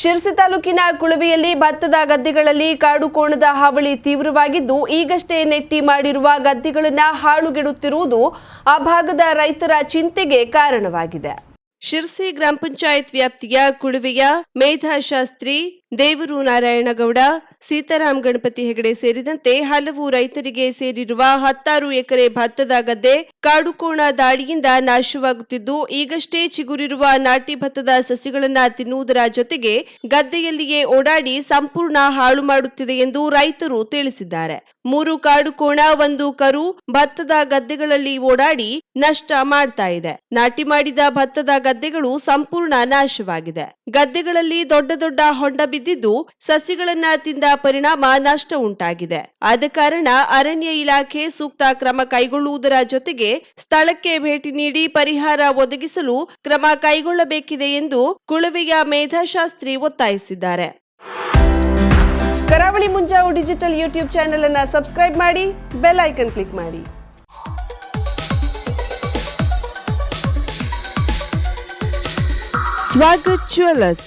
ಶಿರಸಿ ತಾಲೂಕಿನ ಕುಳವಿಯಲ್ಲಿ ಭತ್ತದ ಗದ್ದೆಗಳಲ್ಲಿ ಕಾಡುಕೋಣದ ಹಾವಳಿ ತೀವ್ರವಾಗಿದ್ದು, ಈಗಷ್ಟೇ ನೆಟ್ಟಿ ಮಾಡಿರುವ ಗದ್ದೆಗಳನ್ನ ಹಾಳುಗೆಡುತ್ತಿರುವುದು ಆ ಭಾಗದ ರೈತರ ಚಿಂತೆಗೆ ಕಾರಣವಾಗಿದೆ. ಶಿರ್ಸಿ ಗ್ರಾಮ ಪಂಚಾಯತ್ ವ್ಯಾಪ್ತಿಯ ಕುಳುವೆಯ ಮೇಧಾಶಾಸ್ತ್ರಿ ದೇವರು ನಾರಾಯಣಗೌಡ ಸೀತಾರಾಮ್ ಗಣಪತಿ ಹೆಗಡೆ ಸೇರಿದಂತೆ ಹಲವು ರೈತರಿಗೆ ಸೇರಿರುವ ಹತ್ತಾರು ಎಕರೆ ಭತ್ತದ ಗದ್ದೆ ಕಾಡುಕೋಣ ದಾಳಿಯಿಂದ ನಾಶವಾಗುತ್ತಿದ್ದು, ಈಗಷ್ಟೇ ಚಿಗುರಿರುವ ನಾಟಿ ಭತ್ತದ ಸಸಿಗಳನ್ನು ತಿನ್ನುವುದರ ಜೊತೆಗೆ ಗದ್ದೆಯಲ್ಲಿಯೇ ಓಡಾಡಿ ಸಂಪೂರ್ಣ ಹಾಳು ಮಾಡುತ್ತಿದೆ ಎಂದು ರೈತರು ತಿಳಿಸಿದ್ದಾರೆ. ಮೂರು ಕಾಡುಕೋಣ, ಒಂದು ಕರು ಭತ್ತದ ಗದ್ದೆಗಳಲ್ಲಿ ಓಡಾಡಿ ನಷ್ಟ ಮಾಡ್ತಾ ಇದೆ. ನಾಟಿ ಮಾಡಿದ ಭತ್ತದ ಗದ್ದೆಗಳು ಸಂಪೂರ್ಣ ನಾಶವಾಗಿದೆ. ಗದ್ದೆಗಳಲ್ಲಿ ದೊಡ್ಡ ದೊಡ್ಡ ಹೊಂಡ ಬಿದ್ದಿದ್ದು ಸಸಿಗಳನ್ನ ತಿಂದ ಪರಿಣಾಮ ನಷ್ಟ ಉಂಟಾಗಿದೆ. ಆದ ಕಾರಣ ಅರಣ್ಯ ಇಲಾಖೆ ಸೂಕ್ತ ಕ್ರಮ ಕೈಗೊಳ್ಳುವುದರ ಜೊತೆಗೆ ಸ್ಥಳಕ್ಕೆ ಭೇಟಿ ನೀಡಿ ಪರಿಹಾರ ಒದಗಿಸಲು ಕ್ರಮ ಕೈಗೊಳ್ಳಬೇಕಿದೆ ಎಂದು ಕುಳುವೆಯ ಮೇಧಾಶಾಸ್ತ್ರಿ ಒತ್ತಾಯಿಸಿದ್ದಾರೆ. Karavali Munjavu digital YouTube channel ಅನ್ನು ಸಬ್ಸ್ಕ್ರೈಬ್ ಮಾಡಿ, ಬೆಲ್ ಐಕನ್ ಕ್ಲಿಕ್ ಮಾಡಿ. ಸ್ವಾಗತ್ ಜ್ಯುವೆಲ್ಲರ್ಸ್